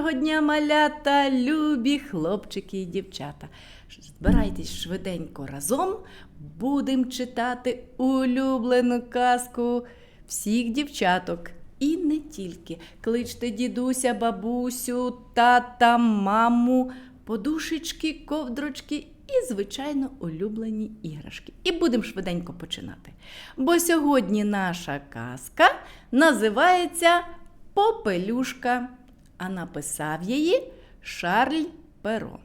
Доброго дня, малята, любі хлопчики і дівчата. Збирайтесь швиденько разом, будемо читати улюблену казку всіх дівчаток. І не тільки. Кличте дідуся, бабусю, тата, маму, подушечки, ковдрочки і, звичайно, улюблені іграшки. І будемо швиденько починати. Бо сьогодні наша казка називається Попелюшка, а написав її Шарль Перо.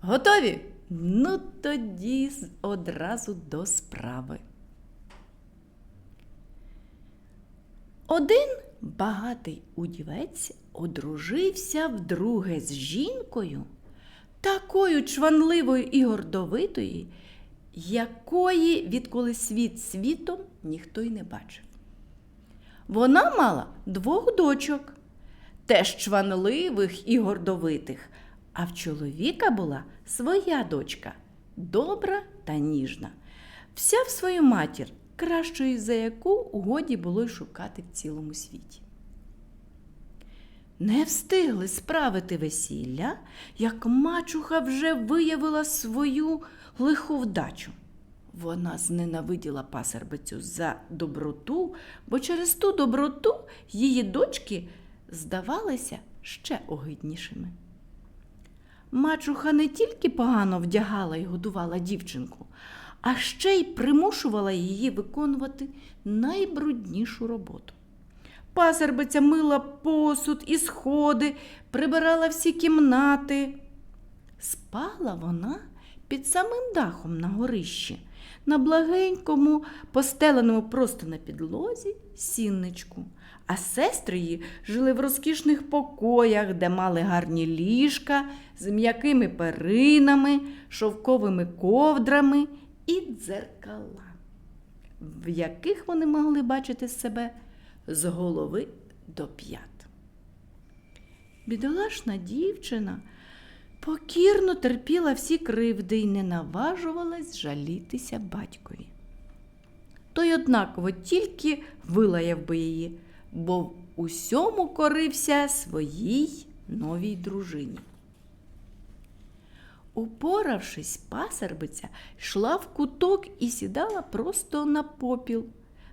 Готові? Ну тоді одразу до справи. Один багатий удівець одружився вдруге з жінкою, такою чванливою і гордовитою, якої відколи світ світом ніхто й не бачив. Вона мала двох дочок, теж чванливих і гордовитих, а в чоловіка була своя дочка, добра та ніжна, вся в свою матір, кращої за яку годі було й шукати в цілому світі. Не встигли справити весілля, як мачуха вже виявила свою лиху вдачу. Вона зненавиділа пасербицю за доброту, бо через ту доброту її дочки здавалися ще огиднішими. Мачуха не тільки погано вдягала і годувала дівчинку, а ще й примушувала її виконувати найбруднішу роботу. Пасербиця мила посуд і сходи, прибирала всі кімнати. Спала вона під самим дахом на горищі, на благенькому, постеленому просто на підлозі сінничку. А сестри її жили в розкішних покоях, де мали гарні ліжка з м'якими перинами, шовковими ковдрами і дзеркала, в яких вони могли бачити себе з голови до п'ят. Бідолашна дівчина покірно терпіла всі кривди і не наважувалась жалітися батькові. Той однаково тільки вилаяв би її, бо в усьому корився своїй новій дружині. Упоравшись, пасербиця йшла в куток і сідала просто на попіл,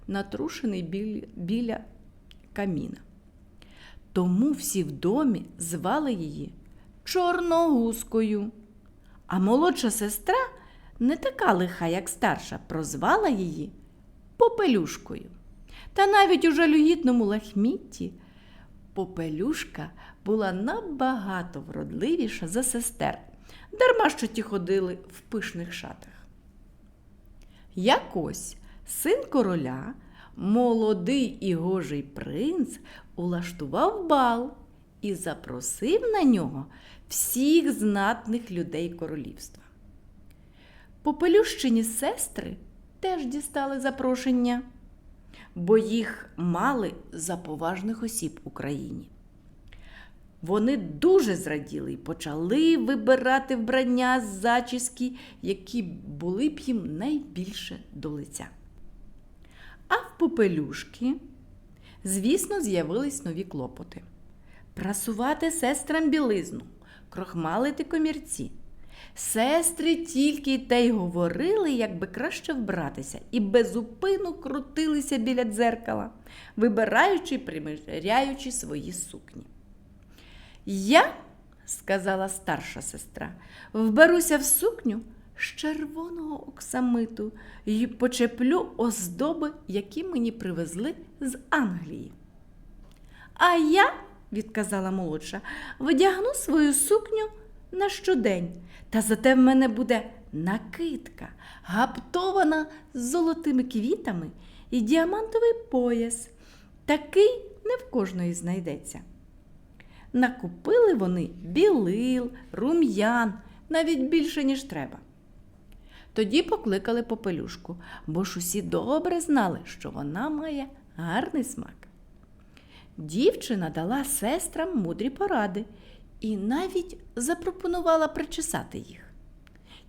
натрушений біля, біля каміна. Тому всі в домі звали її Чорногузкою. А молодша сестра, не така лиха, як старша, прозвала її Попелюшкою. Та навіть у жалюгідному лахмітті Попелюшка була набагато вродливіша за сестер, дарма що ті ходили в пишних шатах. Якось син короля, молодий і гожий принц, улаштував бал і запросив на нього всіх знатних людей королівства. Попелющині сестри теж дістали запрошення, бо їх мали за поважних осіб в Україні. Вони дуже зраділи і почали вибирати вбрання з зачіски, які були б їм найбільше до лиця. А в попелюшки, звісно, з'явились нові клопоти. Прасувати сестрам білизну, крохмалити комірці. Сестри тільки те й говорили, як би краще вбратися, і безупину крутилися біля дзеркала, вибираючи і приміряючи свої сукні. Я, сказала старша сестра, вберуся в сукню з червоного оксамиту і почеплю оздоби, які мені привезли з Англії. А я, відказала молодша, вдягну свою сукню на щодень, та зате в мене буде накидка, гаптована з золотими квітами і діамантовий пояс. Такий не в кожної знайдеться. Накупили вони білил, рум'ян, навіть більше, ніж треба. Тоді покликали попелюшку, бо ж усі добре знали, що вона має гарний смак. Дівчина дала сестрам мудрі поради і навіть запропонувала причесати їх.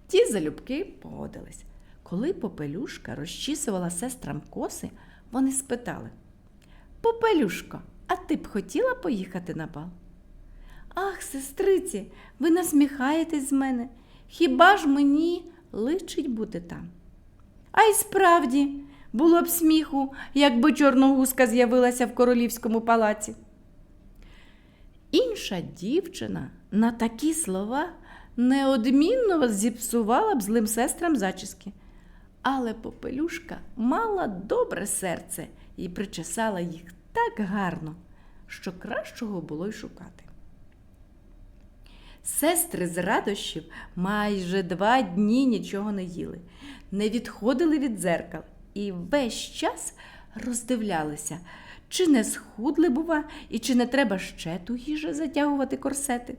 Ті залюбки погодились. Коли попелюшка розчісувала сестрам коси, вони спитали Попелюшко, а ти б хотіла поїхати на бал? Ах, сестриці, ви насміхаєтесь з мене. Хіба ж мені личить бути там? А й справді, було б сміху, якби чорногузка з'явилася в королівському палаці. Інша дівчина на такі слова неодмінно зіпсувала б злим сестрам зачіски. Але попелюшка мала добре серце і причесала їх так гарно, що кращого було й шукати. Сестри з радощів майже два дні нічого не їли, не відходили від дзеркал і весь час роздивлялися, чи не схудли, бува, і чи не треба ще тугіше затягувати корсети.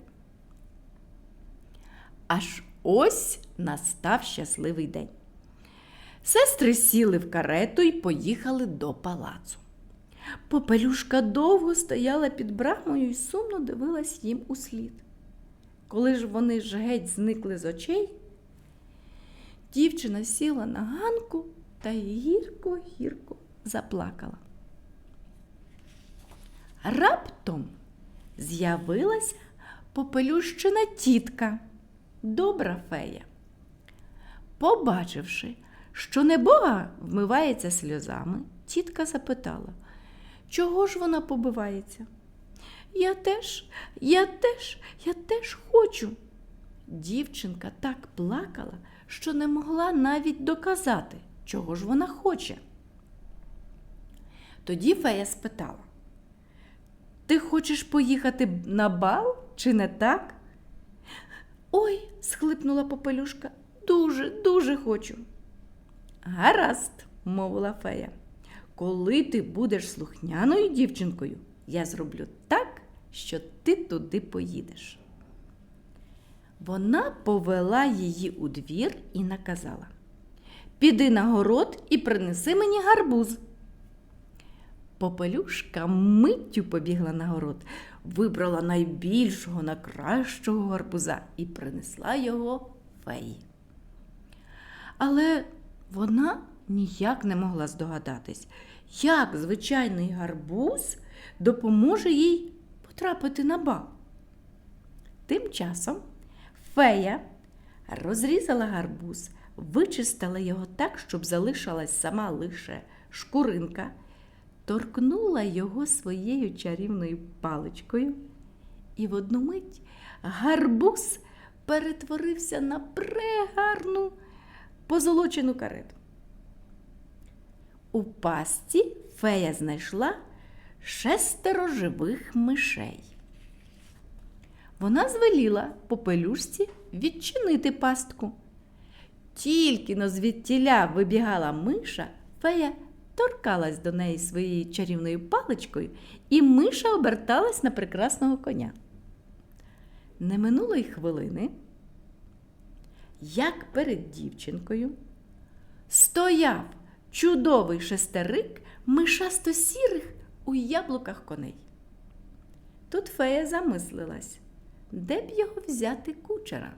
Аж ось настав щасливий день. Сестри сіли в карету і поїхали до палацу. Попелюшка довго стояла під брамою і сумно дивилась їм у слід. Коли ж вони ж геть зникли з очей, дівчина сіла на ганку та гірко-гірко заплакала. Раптом з'явилася попелющина тітка, добра фея. Побачивши, що небога вмивається сльозами, тітка запитала, чого ж вона побивається? Я теж, я теж, я теж хочу. Дівчинка так плакала, що не могла навіть доказати, чого ж вона хоче. Тоді фея спитала: Ти хочеш поїхати на бал, чи не так? Ой, схлипнула попелюшка, дуже, дуже хочу. Гаразд, мовила фея. Коли ти будеш слухняною дівчинкою, я зроблю так, що ти туди поїдеш. Вона повела її у двір і наказала Піди на город і принеси мені гарбуз. Попелюшка миттю побігла на город, вибрала найбільшого, найкращого гарбуза і принесла його феї. Але вона ніяк не могла здогадатись, як звичайний гарбуз допоможе їй потрапити на бал. Тим часом фея розрізала гарбуз, вичистила його так, щоб залишилась сама лише шкуринка, торкнула його своєю чарівною паличкою, і в одну мить гарбуз перетворився на прегарну позолочену карету. У пастці фея знайшла шестеро живих мишей. Вона звеліла попелюшці відчинити пастку. Тільки но звідтіля вибігала миша, фея торкалась до неї своєю чарівною паличкою, і миша оберталась на прекрасного коня. Не минуло й хвилини, як перед дівчинкою стояв чудовий шестерик мишасто сірих у яблуках коней. Тут фея замислилась, де б його взяти кучера.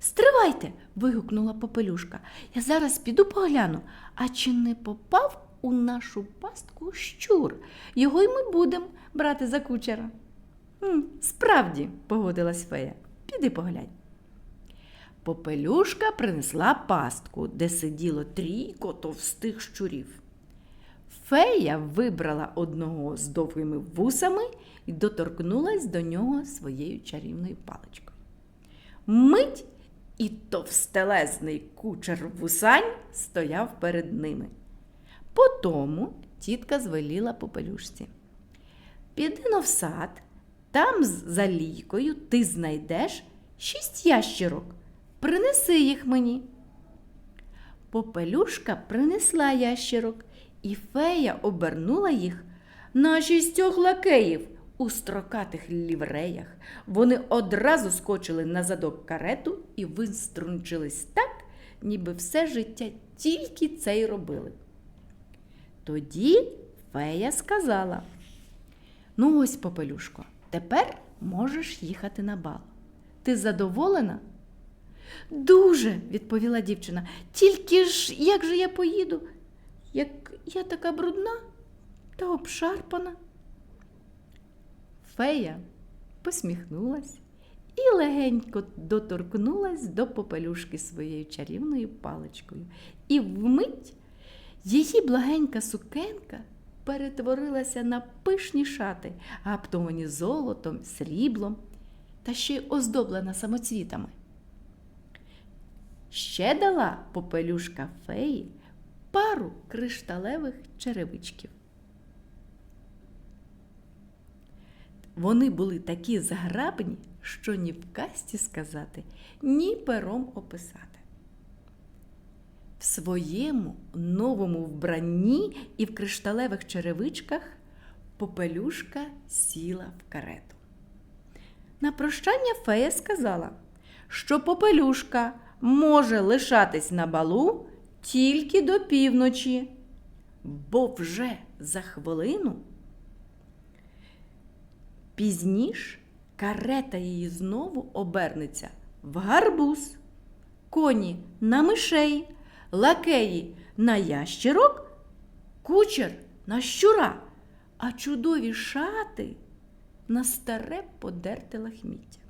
Стривайте. вигукнула попелюшка. Я зараз піду погляну, а чи не попав у нашу пастку щур? Його й ми будемо брати за кучера. «М, Справді, погодилась фея, піди поглянь. Попелюшка принесла пастку, де сиділо трійко товстих щурів. Фея вибрала одного з довгими вусами і доторкнулась до нього своєю чарівною паличкою. Мить і товстелезний кучер вусань стояв перед ними. Потому тітка звеліла попелюшці. Піди но в сад, там за лійкою ти знайдеш шість ящірок. Принеси їх мені. Попелюшка принесла ящірок, і фея обернула їх на шістьох лакеїв у строкатих лівреях. Вони одразу скочили на задок карету і виструнчились так, ніби все життя тільки це й робили. Тоді фея сказала: Ну, ось, попелюшко, тепер можеш їхати на бал. Ти задоволена? Дуже, відповіла дівчина. Тільки ж як же я поїду? Як я така брудна та обшарпана. Фея посміхнулась і легенько доторкнулась до попелюшки своєю чарівною паличкою. І вмить її благенька сукенка перетворилася на пишні шати, гаптовані золотом, сріблом та ще й оздоблена самоцвітами. Ще дала попелюшка феї пару кришталевих черевичків. Вони були такі зграбні, що ні в касті сказати, ні пером описати. В своєму новому вбранні і в кришталевих черевичках попелюшка сіла в карету. На прощання фея сказала, що попелюшка може лишатись на балу тільки до півночі, бо вже за хвилину пізніш карета її знову обернеться в гарбуз, коні на мишей, лакеї на ящірок, кучер на щура, а чудові шати на старе подерте лахміття.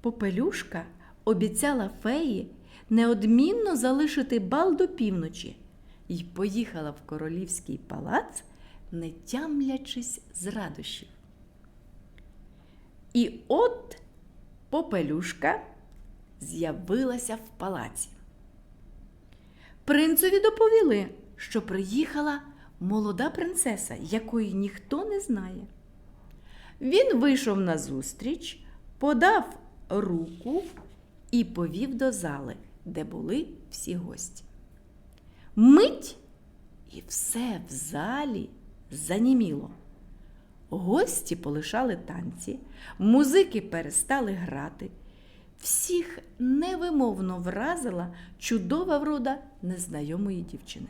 Попелюшка обіцяла феї неодмінно залишити бал до півночі і поїхала в королівський палац, не тямлячись з радощів. І от попелюшка з'явилася в палаці. Принцеві доповіли, що приїхала молода принцеса, якої ніхто не знає. Він вийшов назустріч, подав руку і повів до зали, де були всі гості. Мить і все в залі заніміло. Гості полишали танці, музики перестали грати. Всіх невимовно вразила чудова врода незнайомої дівчини.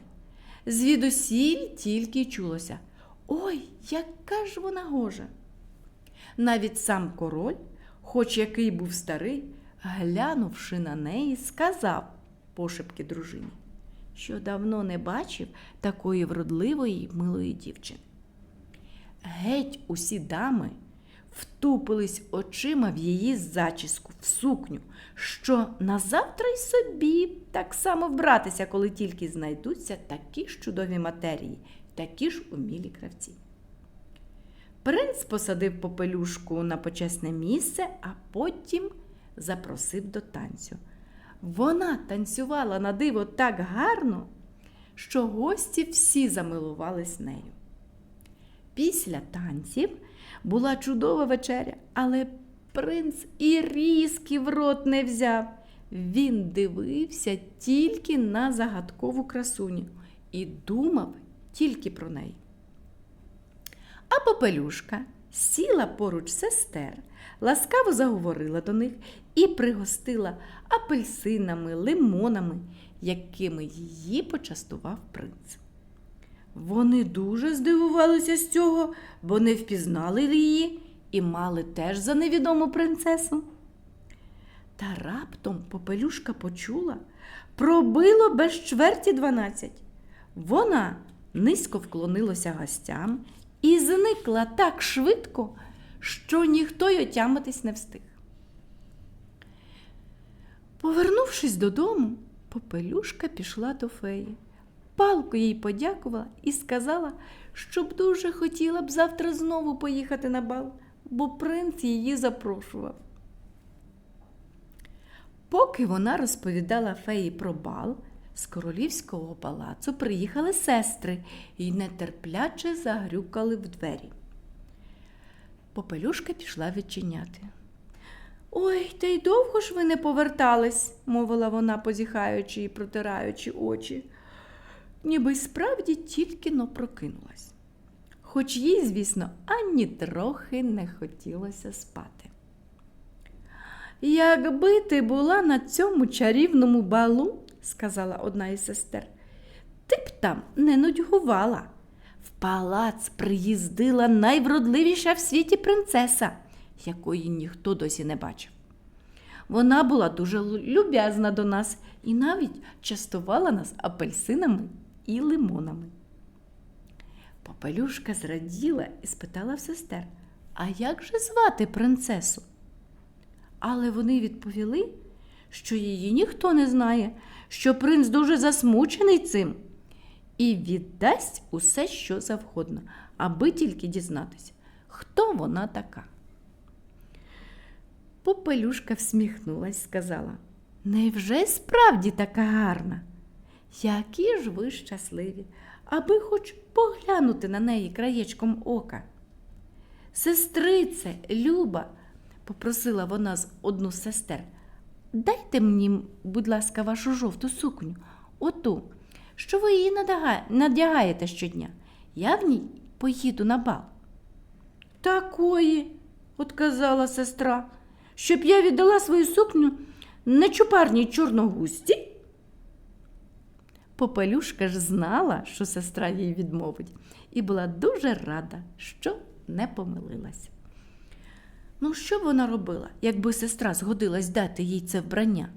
Звідусіль тільки чулося Ой, яка ж вона гожа! Навіть сам король, хоч який був старий, глянувши на неї, сказав пошепки дружині, що давно не бачив такої вродливої й милої дівчини. Геть усі дами втупились очима в її зачіску, в сукню, що назавтра й собі так само вбратися, коли тільки знайдуться такі ж чудові матерії, такі ж умілі кравці. Принц посадив попелюшку на почесне місце, а потім запросив до танцю. Вона танцювала на диво так гарно, що гості всі замилувались нею. Після танців була чудова вечеря, але принц і різки в рот не взяв. Він дивився тільки на загадкову красуню і думав тільки про неї. А попелюшка сіла поруч сестер, ласкаво заговорила до них і пригостила апельсинами, лимонами, якими її почастував принц. Вони дуже здивувалися з цього, бо не впізнали її і мали теж за невідому принцесу. Та раптом попелюшка почула, пробило без чверті дванадцять. Вона низько вклонилася гостям і зникла так швидко, що ніхто й отямитись не встиг. Повернувшись додому, попелюшка пішла до феї. Палко їй подякувала і сказала, щоб дуже хотіла б завтра знову поїхати на бал, бо принц її запрошував. Поки вона розповідала феї про бал, з королівського палацу приїхали сестри і нетерпляче загрюкали в двері. Попелюшка пішла відчиняти. Ой, та й довго ж ви не повертались, мовила вона, позіхаючи і протираючи очі, ніби й справді тільки но прокинулась. Хоч їй, звісно, ані трохи не хотілося спати. Якби ти була на цьому чарівному балу, сказала одна із сестер, ти б там не нудьгувала. В палац приїздила найвродливіша в світі принцеса, якої ніхто досі не бачив. Вона була дуже люб'язна до нас і навіть частувала нас апельсинами і лимонами. Попелюшка зраділа і спитала в сестер, а як же звати принцесу? Але вони відповіли, що її ніхто не знає, що принц дуже засмучений цим і віддасть усе, що завгодно, аби тільки дізнатися, хто вона така. Попелюшка всміхнулась, сказала: Невже справді така гарна? Які ж ви щасливі, аби хоч поглянути на неї краєчком ока. Сестрице, Люба, попросила вона з одну з сестер, дайте мені, будь ласка, вашу жовту сукню, оту, що ви її надягаєте щодня. Я в ній поїду на бал. Такої, отказала сестра, щоб я віддала свою сукню нечупарній чорногусті. Попелюшка ж знала, що сестра їй відмовить, і була дуже рада, що не помилилась. Ну, що б вона робила, якби сестра згодилась дати їй це вбрання?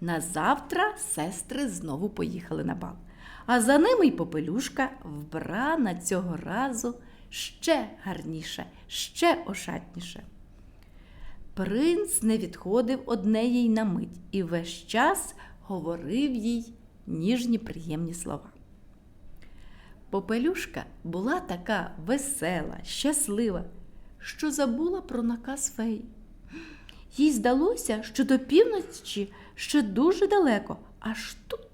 Назавтра сестри знову поїхали на бал, а за ними й попелюшка вбрана цього разу ще гарніше, ще ошатніше. Принц не відходив одне їй на мить і весь час говорив їй ніжні приємні слова. Попелюшка була така весела, щаслива, що забула про наказ феї. Їй здалося, що до півночі ще дуже далеко, аж тут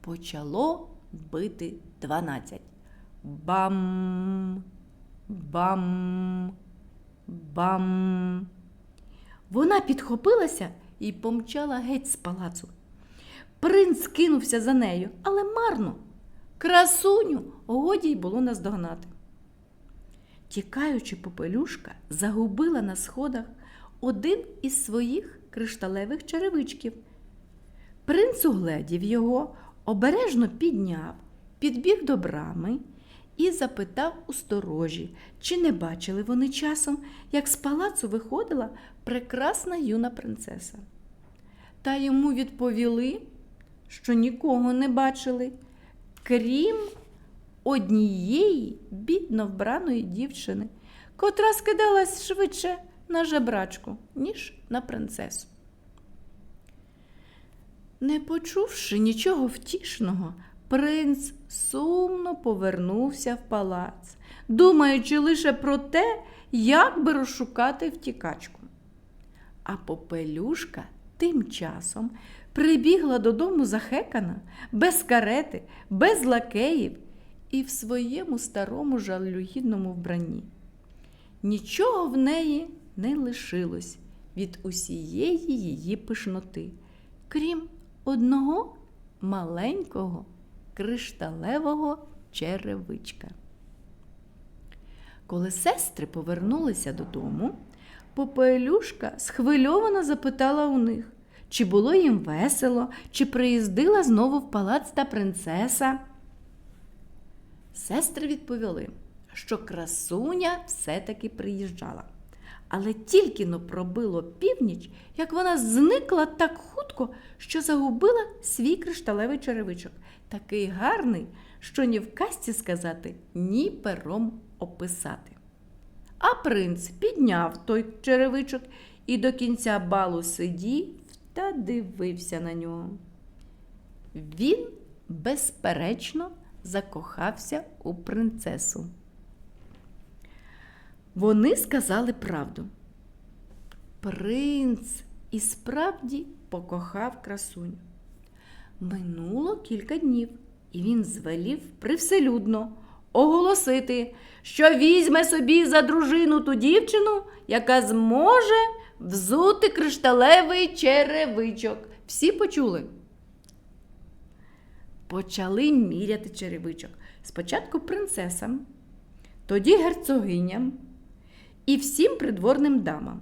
почало бити дванадцять. Бам, бам, бам. Вона підхопилася і помчала геть з палацу. Принц кинувся за нею, але марно. Красуню годі й було наздогнати. Тікаючи, попелюшка загубила на сходах один із своїх кришталевих черевичків. Принц угледів його, обережно підняв, підбіг до брами і запитав у сторожі, чи не бачили вони часом, як з палацу виходила прекрасна юна принцеса. Та йому відповіли, що нікого не бачили, крім однієї бідно вбраної дівчини, котра скидалась швидше на жебрачку, ніж на принцесу. Не почувши нічого втішного, принц сумно повернувся в палац, думаючи лише про те, як би розшукати втікачку. А попелюшка тим часом прибігла додому захекана, без карети, без лакеїв і в своєму старому жалюгідному вбранні. Нічого в неї не лишилось від усієї її пишноти, крім одного маленького кришталевого черевичка. Коли сестри повернулися додому, Попелюшка схвильовано запитала у них, чи було їм весело, чи приїздила знову в палац та принцеса. Сестри відповіли, що красуня все-таки приїжджала. Але тільки но пробило північ, як вона зникла так хутко, що загубила свій кришталевий черевичок, такий гарний, що ні в казці сказати, ні пером описати. А принц підняв той черевичок і до кінця балу сидів та дивився на нього. Він, безперечно, закохався у принцесу. Вони сказали правду. Принц і справді покохав красуню. Минуло кілька днів, і він звелів привселюдно оголосити, що візьме собі за дружину ту дівчину, яка зможе взути кришталевий черевичок. Всі почули? Почали міряти черевичок. Спочатку принцесам, тоді герцогиням і всім придворним дамам.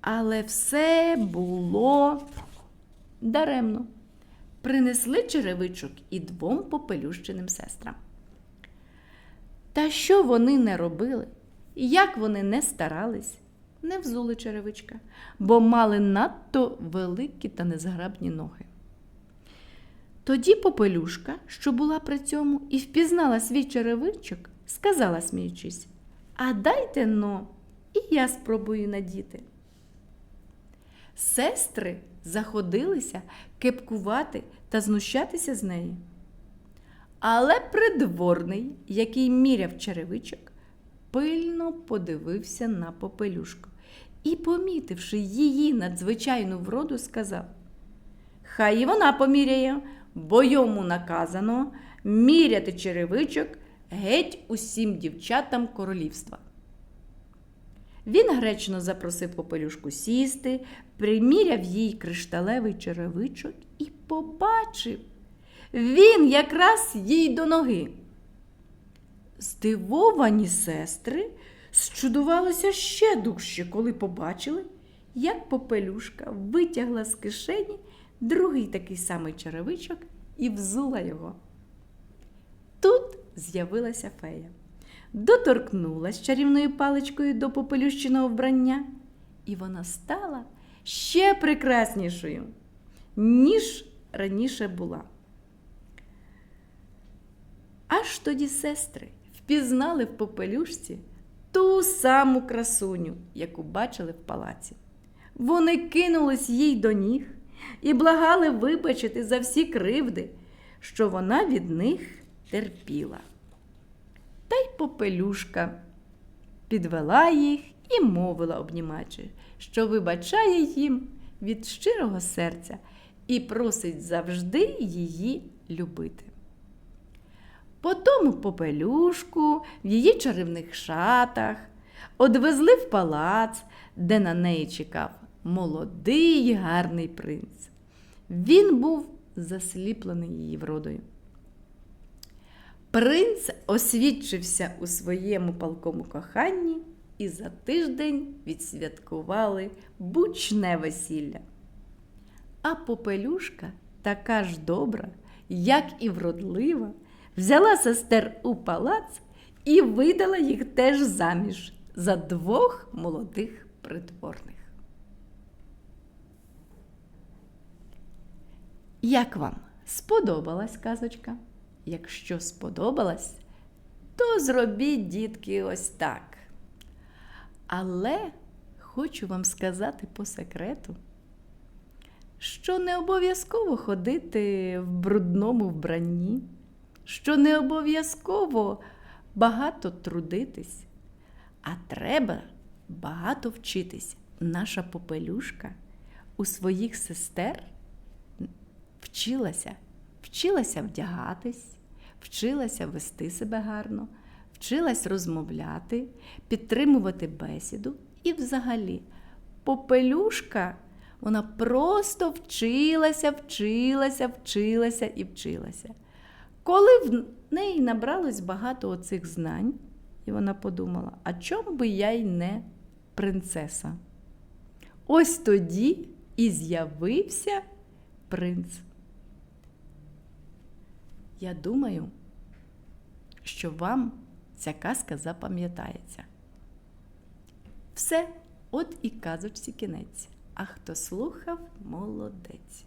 Але все було даремно. Принесли черевичок і двом попелющеним сестрам. Та що вони не робили, і як вони не старались, не взули черевичка, бо мали надто великі та незграбні ноги. Тоді попелюшка, що була при цьому і впізнала свій черевичок, сказала, сміючись, а дайте но, і я спробую надіти. Сестри заходилися кепкувати та знущатися з неї. Але придворний, який міряв черевичок, пильно подивився на попелюшку і, помітивши її надзвичайну вроду, сказав: Хай і вона поміряє, бо йому наказано міряти черевичок геть усім дівчатам королівства. Він гречно запросив попелюшку сісти, приміряв їй кришталевий черевичок і побачив. Він якраз їй до ноги. Здивовані сестри зчудувалися ще дужче, коли побачили, як попелюшка витягла з кишені другий такий самий черевичок і взула його. Тут з'явилася фея, доторкнулась чарівною паличкою до попелющиного вбрання, і вона стала ще прекраснішою, ніж раніше була. Аж тоді сестри впізнали в попелюшці ту саму красуню, яку бачили в палаці. Вони кинулись їй до ніг і благали вибачити за всі кривди, що вона від них терпіла. Та й попелюшка підвела їх і мовила, обнімаючи, що вибачає їм від щирого серця і просить завжди її любити. Потому попелюшку в її чарівних шатах одвезли в палац, де на неї чекав молодий гарний принц. Він був засліплений її вродою. Принц освідчився у своєму палкому коханні і за тиждень відсвяткували бучне весілля. А попелюшка така ж добра, як і вродлива, взяла сестер у палац і видала їх теж заміж за двох молодих придворних. Як вам сподобалась казочка? Якщо сподобалась, то зробіть, дітки, ось так. Але хочу вам сказати по секрету, що не обов'язково ходити в брудному вбранні, що не обов'язково багато трудитись, а треба багато вчитись. Наша попелюшка у своїх сестер вчилася, вчилася вдягатись, вчилася вести себе гарно, вчилась розмовляти, підтримувати бесіду і взагалі попелюшка. Вона просто вчилася, вчилася, вчилася і вчилася. Коли в неї набралось багато оцих знань, і вона подумала, а чому би я й не принцеса? Ось тоді і з'явився принц. Я думаю, що вам ця казка запам'ятається. Все, от і казочці кінець. А хто слухав, молодець.